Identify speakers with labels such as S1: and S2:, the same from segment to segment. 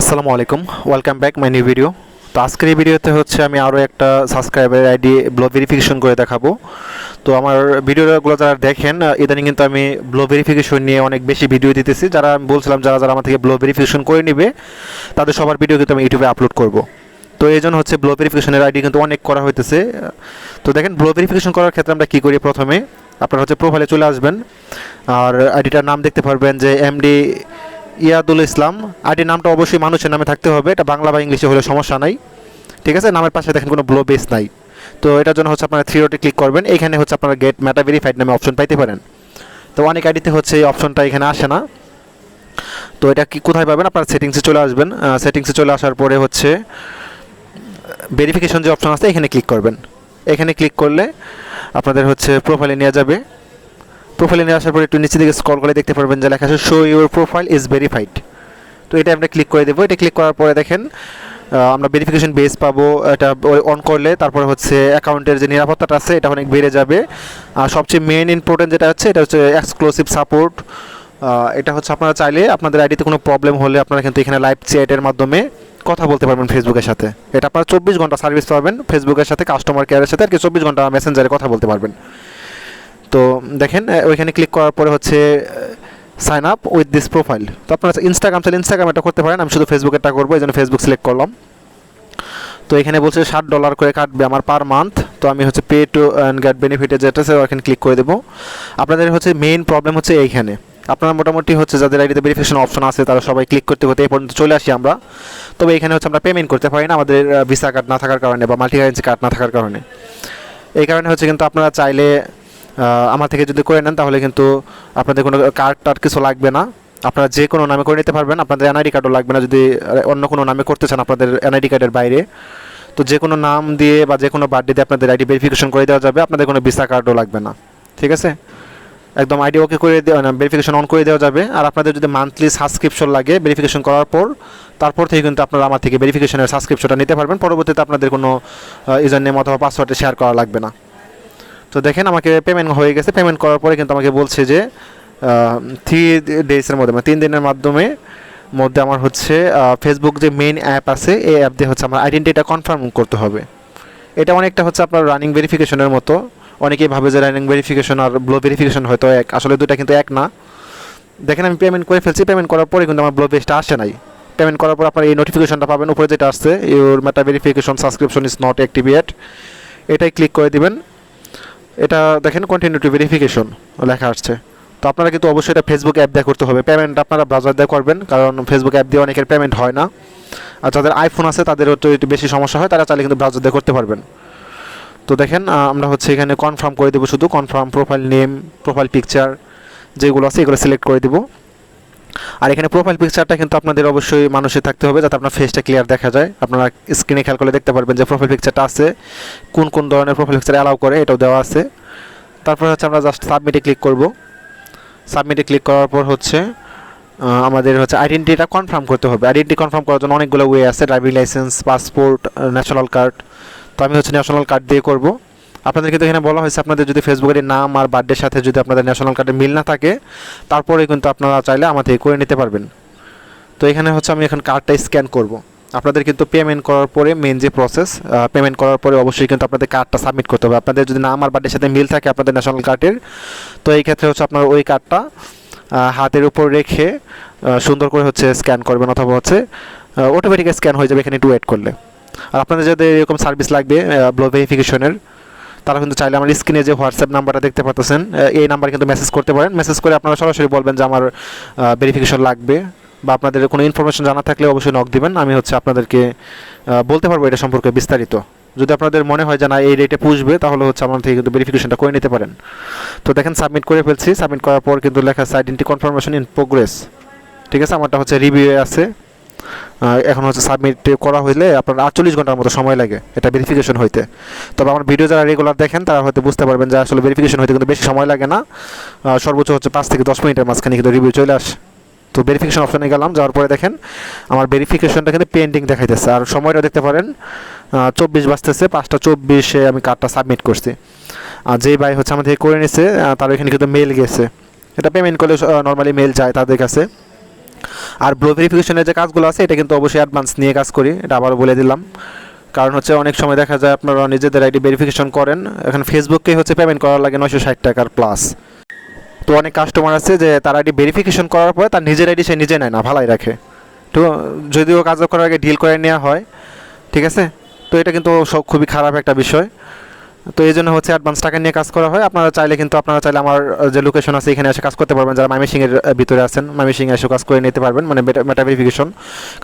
S1: আসসালামু আলাইকুম, welcome back my new video. তো আজকের এই ভিডিওতে হচ্ছে আমি আরও একটা সাবস্ক্রাইবার আইডি ব্লগ ভেরিফিকেশন করে দেখাবো। তো আমার ভিডিওগুলো যারা দেখেন ইদানিং কিন্তু আমি ব্লগ ভেরিফিকেশন নিয়ে অনেক বেশি ভিডিও দিতেছি। যারা আমি বলছিলাম, যারা যারা আমার থেকে ব্লগ ভেরিফিকেশন করে নেবে, তাদের সবার ভিডিও কিন্তু আমি ইউটিউবে আপলোড করব। তো এই জন্য হচ্ছে ব্লগ ভেরিফিকেশনের আইডি কিন্তু অনেক করা হইতেছে। তো দেখেন, ব্লগ ভেরিফিকেশন করার ক্ষেত্রে আমরা কী করি প্রথমে? আপনারা হচ্ছে প্রোফাইলে চলে আসবেন। আর আইডিটার নাম দেখতে পারবেন যে এমডি ইয়াদুল ইসলাম। আইডির নামটা অবশ্যই মানুষের নামে থাকতে হবে। এটা বাংলা বা ইংলিশে হলে সমস্যা নাই। ঠিক আছে? নামের পাশে দেখেন কোনো ব্লো বেস নাই। তো এটার জন্য হচ্ছে আপনারা থ্রি ডটে ক্লিক করবেন। এখানে হচ্ছে আপনারা গেট ম্যাটা ভেরিফাইড নামে অপশন পাইতে পারেন। তো অনেক আইডিতে হচ্ছে এই অপশনটা এখানে আসে না। তো এটা কি কোথায় পাবেন? আপনারা সেটিংসে চলে আসবেন। সেটিংসে চলে আসার পরে হচ্ছে ভেরিফিকেশন যে অপশন আছে, এখানে ক্লিক করবেন। এখানে ক্লিক করলে আপনাদের হচ্ছে প্রোফাইলে নিয়ে যাবে। প্রোফাইলে নিয়ে আসার পরে একটু নিচে দিকে স্ক্রল করে দেখতে পারবেন যে লেখা আছে show your profile is verified তো এটা আমরা ক্লিক করে দেবো। এটা ক্লিক করার পরে দেখেন আমরা ভেরিফিকেশন বেস পাবো। এটা অন করলে তারপরে হচ্ছে অ্যাকাউন্টের যে নিরাপত্তাটা আছে, এটা অনেক বেড়ে যাবে। আর সবচেয়ে মেন ইম্পর্টেন্ট যেটা হচ্ছে, এটা হচ্ছে এক্সক্লুসিভ সাপোর্ট এটা হচ্ছে আপনারা চাইলে আপনাদের আইডিতে কোনো প্রবলেম হলে আপনারা কিন্তু এখানে লাইভ চ্যাটের মাধ্যমে কথা বলতে পারবেন ফেসবুকের সাথে। এটা আপনারা চব্বিশ ঘণ্টা সার্ভিস পাবেন। ফেসবুকের সাথে কাস্টমার কেয়ারের সাথে আর কি চব্বিশ ঘণ্টা মেসেঞ্জারে কথা বলতে পারবেন। তো দেখেন ওইখানে ক্লিক করার পরে হচ্ছে sign up with this profile তো আপনারা ইনস্টাগ্রাম চাইলে ইনস্টাগ্রাম এটা করতে পারেন, আমি শুধু ফেসবুকেরটা করব, এই জন্য ফেসবুক সিলেক্ট করলাম। তো এখানে বলছে ষাট ডলার করে কাটবে আমার পার মান্থ তো আমি হচ্ছে পে টু অ্যান্ড গেট বেনিফিটে যেটা আছে, ওখানে ক্লিক করে দেবো। আপনাদের হচ্ছে মেইন প্রবলেম হচ্ছে এইখানে। আপনারা মোটামুটি হচ্ছে যাদের আইডিতে ভেরিফিকেশন অপশন আছে, তারা সবাই ক্লিক করতে করতে এই পর্যন্ত চলে আসি আমরা। তবে এখানে হচ্ছে আমরা পেমেন্ট করতে পারি না, আমাদের ভিসা কার্ড না থাকার কারণে বা মাল্টি কারেন্সি কার্ড না থাকার কারণে। এই কারণে হচ্ছে কিন্তু আপনারা চাইলে আমার থেকে যদি করে নেন, তাহলে কিন্তু আপনাদের কোনো কার্ড টার্ড কিছু লাগবে না। আপনারা যে কোনো নামে করে নিতে পারবেন। আপনাদের এনআইডি কার্ডও লাগবে না যদি অন্য কোনো নামে করতে চান আপনাদের এনআইডি কার্ডের বাইরে। তো যে কোনো নাম দিয়ে বা যে কোনো বার্থডে দিয়ে আপনাদের আইডি ভেরিফিকেশন করে দেওয়া যাবে। আপনাদের কোনো ভিসা কার্ডও লাগবে না। ঠিক আছে? একদম আইডি ওকে করে দেওয়া ভেরিফিকেশন অন করে দেওয়া যাবে। আর আপনাদের যদি মান্থলি সাবস্ক্রিপশন লাগে ভেরিফিকেশন করার পর, তারপর থেকে কিন্তু আপনারা আমার থেকে ভেরিফিকেশনের সাবস্ক্রিপশনটা নিতে পারবেন। পরবর্তীতে আপনাদের কোনো ইউজার নেম অথবা পাসওয়ার্ডে শেয়ার করা লাগবে না। তো দেখেন আমাকে পেমেন্ট হয়ে গেছে। পেমেন্ট করার পরে কিন্তু আমাকে বলছে যে থ্রি ডেজের মধ্যে মানে তিন দিনের মাধ্যমে, মধ্যে আমার হচ্ছে ফেসবুক যে মেইন অ্যাপ আছে, এই অ্যাপ দিয়ে হচ্ছে আমার আইডেন্টিটা কনফার্ম করতে হবে। এটা অনেকটা হচ্ছে আপনার রানিং ভেরিফিকেশনের মতো। অনেকেই ভাবে যে রানিং ভেরিফিকেশন আর ব্লো ভেরিফিকেশন হয়তো এক, আসলে দুটা কিন্তু এক না। দেখেন আমি পেমেন্ট করে ফেলছি পেমেন্ট করার পরে কিন্তু আমার ব্লো বেসটা আসে নাই। পেমেন্ট করার পর আপনার এই নোটিফিকেশনটা পাবেন, উপরে যেটা আসছে your Meta verification subscription is not activate এটাই ক্লিক করে দিবেন। এটা দেখেন কন্টিনিউটি ভেরিফিকেশন লেখা আসছে। তো আপনারা কিন্তু অবশ্যই এটা ফেসবুক অ্যাপ দিয়ে করতে হবে। পেমেন্ট আপনারা ব্রাউজার দিয়ে করবেন, কারণ ফেসবুক অ্যাপ দিয়ে অনেকের পেমেন্ট হয় না। আর যাদের আইফোন আছে তাদের তো একটু বেশি সমস্যা হয়, তারা চাইলে কিন্তু ব্রাউজার দিয়ে করতে পারবেন। তো দেখেন আমরা হচ্ছে এখানে কনফার্ম করে দেবো শুধু confirm profile name profile picture যেগুলো আছে, এগুলো সিলেক্ট করে দেবো। আর এখানে প্রোফাইল পিকচারটা কিন্তু আপনাদের অবশ্যই মানুষের থাকতে হবে যাতে আপনার ফেসটা ক্লিয়ার দেখা যায়। আপনারা স্ক্রিনে খেয়াল করলে দেখতে পারবেন যে প্রোফাইল পিকচারটা আছে, কোন কোন ধরনের প্রোফাইল পিকচার অ্যালাউ করে, এটাও দেওয়া আছে। তারপর হচ্ছে আমরা জাস্ট সাবমিটে ক্লিক করব। সাবমিটে ক্লিক করার পর হচ্ছে আমাদের হচ্ছে আইডেন্টিটিটা কনফার্ম করতে হবে। আইডেন্টি কনফার্ম করার জন্য অনেকগুলো ওয়ে আছে driving licence passport national card তো আমি হচ্ছে ন্যাশনাল কার্ড দিয়ে করব। আপনাদের কিন্তু এখানে বলা হয়েছে আপনাদের যদি ফেসবুকের নাম আর বার্থডের সাথে যদি আপনাদের ন্যাশনাল কার্ডের মিল না থাকে, তারপরে কিন্তু আপনারা চাইলে থেকে করে নিতে পারবেন। তো এখানে হচ্ছে আমি এখন কার্ডটা স্ক্যান করব। আপনাদের কিন্তু পেমেন্ট করার পরে মেন যে প্রসেস পেমেন্ট করার পরে অবশ্যই কিন্তু আপনাদের কার্ডটা সাবমিট করতে হবে। আপনাদের যদি নাম আর বার্থডের সাথে মিল থাকে আপনাদের ন্যাশনাল কার্ডের তো এই ক্ষেত্রে হচ্ছে আপনার ওই কার্ডটা হাতের উপর রেখে সুন্দর করে হচ্ছে স্ক্যান করবেন অথবা হচ্ছে অটোমেটিক স্ক্যান হয়ে যাবে এখানে একটু ওয়েট করলে। আর আপনাদের যাদের এরকম সার্ভিস লাগবে ব্লো ভেরিফিকেশনের তারা কিন্তু চাইলে আমার স্ক্রিনে যে হোয়াটসঅ্যাপ নাম্বারটা দেখতে পাচ্ছেন এই নাম্বারে কিন্তু মেসেজ করতে পারেন। মেসেজ করে আপনারা সরাসরি বলবেন যে আমার ভেরিফিকেশন লাগবে বা আপনাদের কোনো ইনফরমেশন জানা থাকলে অবশ্যই নক দিবেন। আমি হচ্ছে আপনাদেরকে বলতে পারব এটা সম্পর্কে বিস্তারিত। যদি আপনাদের মনে হয় যে না, এই রেটে পুষবে, তাহলে হচ্ছে আমার থেকে কিন্তু ভেরিফিকেশনটা করে নিতে পারেন। তো দেখেন সাবমিট করে ফেলছি। সাবমিট করার পর কিন্তু লেখা আছে আইডেন্টি কনফার্মেশন ইন প্রোগ্রেস ঠিক আছে? আমারটা হচ্ছে রিভিউ আছে। এখন হচ্ছে সাবমিট করা হইলে আপনার আটচল্লিশ ঘণ্টার মতো সময় লাগে এটা ভেরিফিকেশন হইতে। তবে আমার ভিডিও যারা রেগুলার দেখেন, তারা হয়তো বুঝতে পারবেন যে আসলে ভেরিফিকেশন হইতে কিন্তু বেশি সময় লাগে না। সর্বোচ্চ হচ্ছে পাঁচ থেকে দশ মিনিটের মাঝখানে কিন্তু রিভিউ চলে আসে। তো ভেরিফিকেশন অপশনে গেলাম, যাওয়ার পরে দেখেন আমার ভেরিফিকেশনটা কিন্তু পেন্ডিং দেখাইতেছে। আর সময়টা দেখতে পারেন চব্বিশ বাজতেছে, পাঁচটা চব্বিশে আমি কার্ডটা সাবমিট করছি। আর যেই ভাই হচ্ছে থেকে করে নিছে তার এখানে কিন্তু মেল গেছে। এটা পেমেন্ট করলে নর্মালি মেল যায় তাদের কাছে। আর ব্লো ভেরিফিকেশনের যে কাজগুলো আছে, এটা কিন্তু অবশ্যই অ্যাডভান্স নিয়ে কাজ করি, এটা আবারও বলে দিলাম। কারণ হচ্ছে অনেক সময় দেখা যায় আপনারা নিজেদের আইডি ভেরিফিকেশন করেন, এখন ফেসবুককে হচ্ছে পেমেন্ট করার লাগে নয়শো ষাট টাকার প্লাস তো অনেক কাস্টমার আছে যে তার আইডি ভেরিফিকেশন করার পরে তার নিজের আইডি সে নিজে নেয় না, ভালাই রাখে। তো যদিও কাজ করার আগে ডিল করে নেওয়া হয়, ঠিক আছে? তো এটা কিন্তু খুবই খারাপ একটা বিষয়। তো এই জন্য হচ্ছে অ্যাডভান্স টাকা নিয়ে কাজ করা হয়। আপনারা চাইলে কিন্তু, আপনারা চাইলে আমার যে লোকেশন আছে, এখানে এসে কাজ করতে পারবেন। যারা ময়মনসিংহের ভিতরে আছেন, ময়মনসিংহে এসে কাজ করে নিতে পারবেন। মানে মেটা ভেরিফিকেশন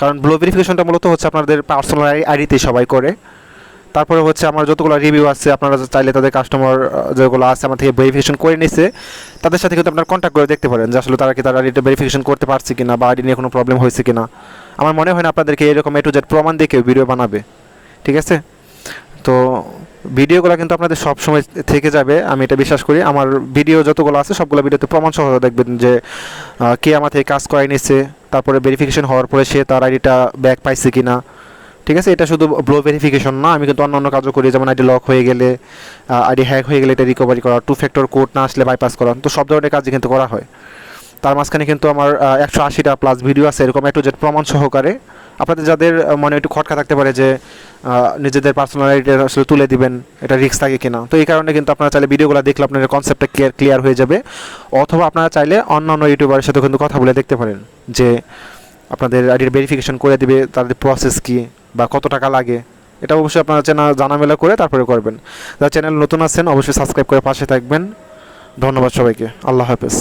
S1: কারণ ব্লো ভেরিফিকেশনটা মূলত হচ্ছে আপনাদের পার্সোনাল আইডিতে সবাই করে। তারপরে হচ্ছে আমার যতগুলো রিভিউ আছে, আপনারা চাইলে তাদের কাস্টমার যেগুলো আছে, আমার থেকে ভেরিফিকেশন করে নিছে। তাদের সাথে কিন্তু আপনার কন্ট্যাক্ট করে দেখতে পারেন যে আসলে তারা কি তারা আইডিটা ভেরিফিকেশন করতে পারছে কিনা বা আইডি নিয়ে কোনো প্রবলেম হয়েছে কিনা। আমার মনে হয় না আপনাদেরকে এরকম এ টু জেড প্রমাণ কেউ ভিডিও বানাবে। ঠিক আছে? তো ভিডিওগুলো কিন্তু আপনাদের সব সময় থেকে যাবে, আমি এটা বিশ্বাস করি। আমার ভিডিও যতগুলো আছে, সবগুলো ভিডিওতে প্রমাণ সহ দেখবেন যে কে আমার থেকে কাজ করাই নিচ্ছে তারপরে ভেরিফিকেশন হওয়ার পরে সে তার আইডিটা ব্যাক পাইছে কি না ঠিক আছে? এটা শুধু ব্লো ভেরিফিকেশন না, আমি কিন্তু অন্য অন্য কাজও করি, যেমন আইডি লক হয়ে গেলে আইডি হ্যাক হয়ে গেলে এটা রিকভারি করা টু ফ্যাক্টর কোড না আসলে বাইপাস করা, তো সব ধরনের কাজই কিন্তু করা হয়। তার মাঝখানে কিন্তু আমার একশো আশিটা প্লাস ভিডিও আছে, এরকম একটু জেড প্রমাণ সহকারে আপনাদের যাদের মানে একটু খটকা থাকতে পারে যে নিজেদের পার্সোনালিটি আসলে তুলে দিবেন, এটা রিস্ক থাকে কিনা। তো এই কারণে কিন্তু আপনারা চাইলে ভিডিওগুলো দেখলে আপনাদের কনসেপ্টটা ক্লিয়ার ক্লিয়ার হয়ে যাবে। অথবা আপনারা চাইলে অন্য অন্য ইউটিউবারের সাথে কিন্তু কথা বলে দেখতে পারেন যে, আপনাদের আইডির ভেরিফিকেশন করে দিবে, তাদের প্রসেস কি বা কত টাকা লাগে। এটা অবশ্যই আপনারা চেনা, জানামেলা করে তারপরে করবেন। যারা চ্যানেল নতুন আছেন, অবশ্যই সাবস্ক্রাইব করে পাশে থাকবেন। ধন্যবাদ সবাইকে। আল্লাহ হাফেজ।